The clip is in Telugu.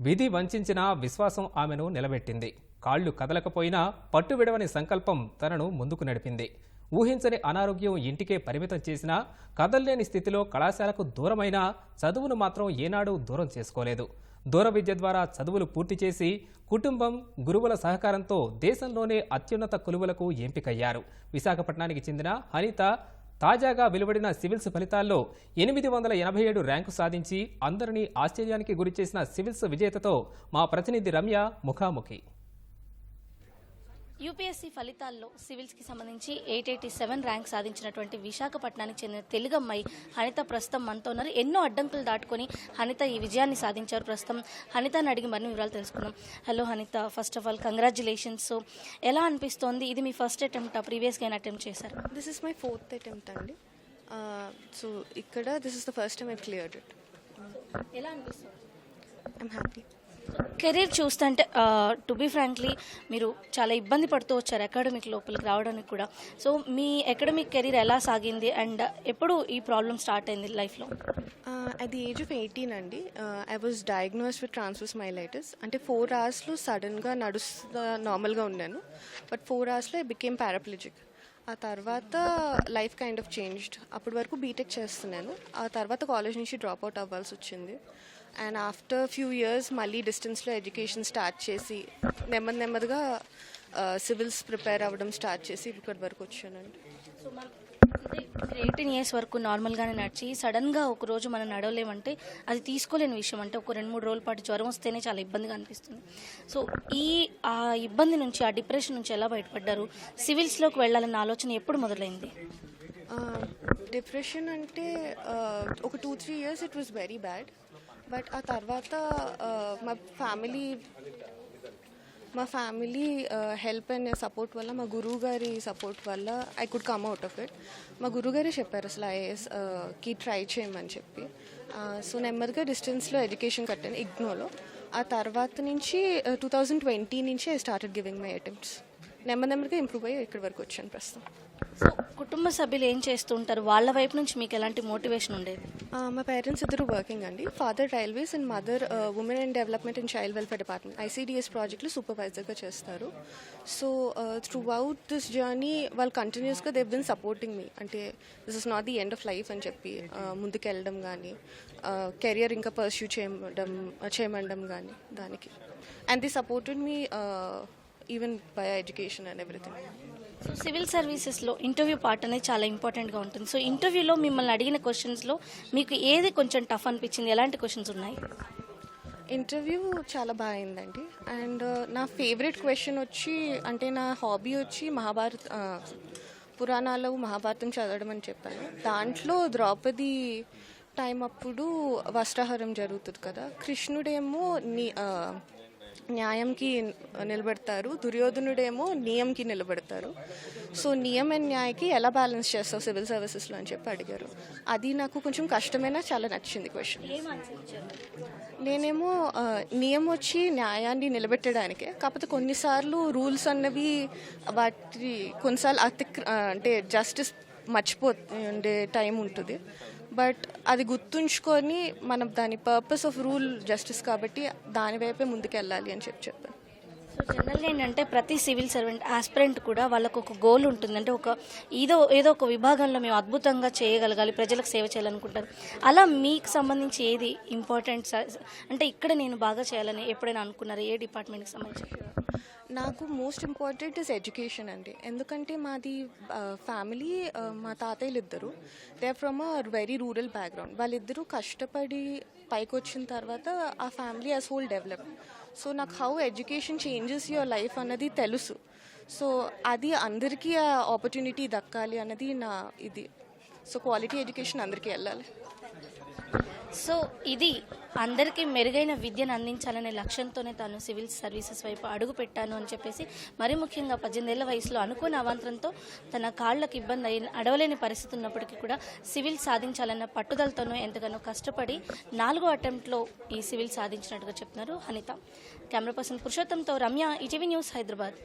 విధి వంచిన విశ్వాసం ఆమెను నిలబెట్టింది. కాళ్ళు కదలకపోయినా పట్టు విడవని సంకల్పం తనను ముందుకు నడిపింది. ఊహించని అనారోగ్యం ఇంటికే పరిమితం చేసినా కదల్లేని స్థితిలో కళాశాలకు దూరమైనా చదువును మాత్రం ఏనాడూ దూరం చేసుకోలేదు. దూర విద్య ద్వారా చదువులు పూర్తి చేసి కుటుంబం గురువుల సహకారంతో దేశంలోనే అత్యున్నత కొలువులకు ఎంపికయ్యారు. విశాఖపట్నానికి చెందిన హనిత తాజాగా వెలువడిన సివిల్స్ ఫలితాల్లో ఎనిమిది వందల ఎనభై ఏడు ర్యాంకు సాధించి అందరినీ ఆశ్చర్యానికి గురిచేసిన సివిల్స్ విజేతతో మా ప్రతినిధి రమ్య ముఖాముఖి. యూపీఎస్సీ ఫలితాల్లో సివిల్స్కి సంబంధించి ఎయిట్ ఎయిటీ సెవెన్ ర్యాంక్ సాధించినటువంటి విశాఖపట్నానికి చెందిన తెలుగమ్మాయి హనిత ప్రస్తుతం మనతో ఉన్నారు. ఎన్నో అడ్డంకులు దాటుకొని హనిత ఈ విజయాన్ని సాధించారు ప్రస్తుతం. హనితని అడిగి మరిన్ని వివరాలు తెలుసుకుందాం. Hello Hanitha. First of all congratulations ఎలా అనిపిస్తోంది? ఇది మీ ఫస్ట్ అటెంప్ట్ ప్రీవియస్గా అయినా అటెంప్ట్ చేశారు? This is my fourth attempt అండి. సో ఇక్కడ this is the first time I cleared it ఎలా అనిపిస్తుంది? ఐమ్ హ్యాపీ కెరీర్ చూస్తుంటే టు బీ ఫ్రాంక్లీ మీరు చాలా ఇబ్బంది పడుతూ వచ్చారు అకాడమిక్ లోపలికి రావడానికి కూడా. సో మీ అకాడమిక్ కెరీర్ ఎలా సాగింది? అండ్ ఎప్పుడు ఈ ప్రాబ్లం స్టార్ట్ అయింది లైఫ్లో at the age of eighteen అండి. I was diagnosed with transverse myelitis అంటే ఫోర్ అవర్స్లో సడన్గా నడుస్తా నార్మల్గా ఉన్నాను. బట్ ఫోర్ అవర్స్లో ఐ బికేమ్ పారాప్లిజిక్ ఆ తర్వాత లైఫ్ కైండ్ ఆఫ్ చేంజ్డ్ అప్పటి వరకు బీటెక్ చేస్తున్నాను. ఆ తర్వాత కాలేజ్ నుంచి డ్రాప్ అవుట్ అవ్వాల్సి వచ్చింది. అండ్ ఆఫ్టర్ ఫ్యూ ఇయర్స్ మళ్ళీ డిస్టెన్స్లో ఎడ్యుకేషన్ స్టార్ట్ చేసి నెమ్మది నెమ్మదిగా సివిల్స్ ప్రిపేర్ అవ్వడం స్టార్ట్ చేసి ఇక్కడి వరకు వచ్చానండి. సో ఎయిటీన్ ఇయర్స్ వరకు నార్మల్గానే నడిచి సడన్గా ఒక రోజు మనం నడవలేమంటే అది తీసుకోలేని విషయం. అంటే ఒక రెండు మూడు రోజుల పాటు జ్వరం వస్తేనే చాలా ఇబ్బందిగా అనిపిస్తుంది. సో ఈ ఆ ఇబ్బంది నుంచి ఆ డిప్రెషన్ నుంచి ఎలా బయటపడ్డారు? సివిల్స్లోకి వెళ్ళాలన్న ఆలోచన ఎప్పుడు మొదలైంది? డిప్రెషన్ అంటే ఒక two three years it was very bad. But ఆ తర్వాత మా ఫ్యామిలీ మా ఫ్యామిలీ హెల్ప్ అండ్ సపోర్ట్ వల్ల మా గురువు గారి సపోర్ట్ వల్ల I could come out of it. మా గురువు గారే చెప్పారు అసలు ఐఏఎస్కి ట్రై చేయమని చెప్పి. సో నెమ్మదిగా డిస్టెన్స్లో ఎడ్యుకేషన్ కట్టాను ఇగ్నోలో. ఆ తర్వాత నుంచి టూ థౌజండ్ ట్వంటీ నుంచి I started giving my attempts. నెమ్మది నెమ్మదిగా ఇంప్రూవ్ అయ్యి ఇక్కడి వరకు వచ్చాను ప్రస్తుతం. కుటుంబ సభ్యులు ఏం చేస్తుంటారు? వాళ్ళ వైపు నుంచి మీకు ఎలాంటి మోటివేషన్ ఉండేది? మా పేరెంట్స్ ఇద్దరు వర్కింగ్ అండి. Father railways and mother women and development and child welfare department ICDS ప్రాజెక్ట్లు సూపర్వైజర్గా చేస్తారు. So throughout this journey వాళ్ళు కంటిన్యూస్గా దేవ్ బిన్ సపోర్టింగ్ మీ అంటే this is not the end of life అని చెప్పి ముందుకెళ్ళడం కానీ కెరియర్ ఇంకా పర్స్యూ చేయడం చేయమండం కానీ దానికి. And the supported me even by education and everything so civil సర్వీసెస్లో ఇంటర్వ్యూ పార్ట్ అనేది చాలా ఇంపార్టెంట్గా ఉంటుంది. సో ఇంటర్వ్యూలో మిమ్మల్ని అడిగిన క్వశ్చన్స్లో మీకు ఏది కొంచెం టఫ్ అనిపించింది? ఎలాంటి క్వశ్చన్స్ ఉన్నాయి? ఇంటర్వ్యూ చాలా బాగా అయిందండి. అండ్ uh, నా ఫేవరెట్ క్వశ్చన్ వచ్చి అంటే నా హాబీ వచ్చి మహాభారత్ పురాణాలు మహాభారతం చదవడం అని చెప్పాను. దాంట్లో ద్రౌపది టైం అప్పుడు వస్త్రాహారం జరుగుతుంది కదా. కృష్ణుడేమో నీ న్యాయంకి నిలబెడతారు దుర్యోధనుడేమో నియంకి నిలబెడతారు. సో నియం అండ్ న్యాయకి ఎలా బ్యాలెన్స్ చేస్తావు సివిల్ సర్వీసెస్లో అని చెప్పి అడిగారు. అది నాకు కొంచెం కష్టమైనా చాలా నచ్చింది క్వశ్చన్ నేనేమో ఆ, నియం వచ్చి న్యాయాన్ని నిలబెట్టడానికే కాకపోతే కొన్నిసార్లు రూల్స్ అన్నవి వాటి కొన్నిసార్లు అతిక్ ఆ, అంటే జస్టిస్ మర్చిపో ఉండే టైం ఉంటుంది. బట్ అది గుర్తుంచుకొని మనం దాని పర్పస్ ఆఫ్ రూల్ జస్టిస్ కాబట్టి దాని వైపే ముందుకెళ్ళాలి అని చెప్పి చెప్పాను. సో జనరల్గా ఏంటంటే ప్రతి సివిల్ సర్వెంట్ ఆస్పిరెంట్ కూడా వాళ్ళకు ఒక గోల్ ఉంటుంది. అంటే ఒక ఏదో ఏదో ఒక విభాగంలో మేము అద్భుతంగా చేయగలగాలి ప్రజలకు సేవ చేయాలనుకుంటారు. అలా మీకు సంబంధించి ఏది ఇంపార్టెంట్ అంటే ఇక్కడ నేను బాగా చేయాలని ఎప్పుడైనా అనుకున్నారు? ఏ డిపార్ట్మెంట్కి సంబంధించి? నాకు మోస్ట్ ఇంపార్టెంట్ ఇస్ ఎడ్యుకేషన్ అండి. ఎందుకంటే మాది ఫ్యామిలీ మా తాతయ్యలు ఇద్దరు they from a very rural background వాళ్ళిద్దరూ కష్టపడి పైకి వచ్చిన తర్వాత ఆ family as whole develop so నాకు how education changes your life అన్నది తెలుసు. సో అది అందరికీ ఆ ఆపర్చునిటీ దక్కాలి అన్నది నా ఇది. సో క్వాలిటీ ఎడ్యుకేషన్ అందరికీ వెళ్ళాలి. సో ఇది అందరికీ మెరుగైన విద్యను అందించాలనే లక్ష్యంతోనే తాను సివిల్ సర్వీసెస్ వైపు అడుగు పెట్టాను అని చెప్పేసి మరీ ముఖ్యంగా పద్దెనిమిదేళ్ళ వయసులో అనుకోని అవాంతరంతో తన కాళ్ళకు ఇబ్బంది అయిన అడవలేని పరిస్థితి ఉన్నప్పటికీ కూడా సివిల్ సాధించాలన్న పట్టుదలతోనూ ఎంతగానో కష్టపడి నాలుగో అటెంప్ట్లో ఈ సివిల్ సాధించినట్టుగా చెప్తున్నారు హనిత. కెమెరా పర్సన్ పురుషోత్తంతో రమ్య ఈటీవీ న్యూస్ హైదరాబాద్.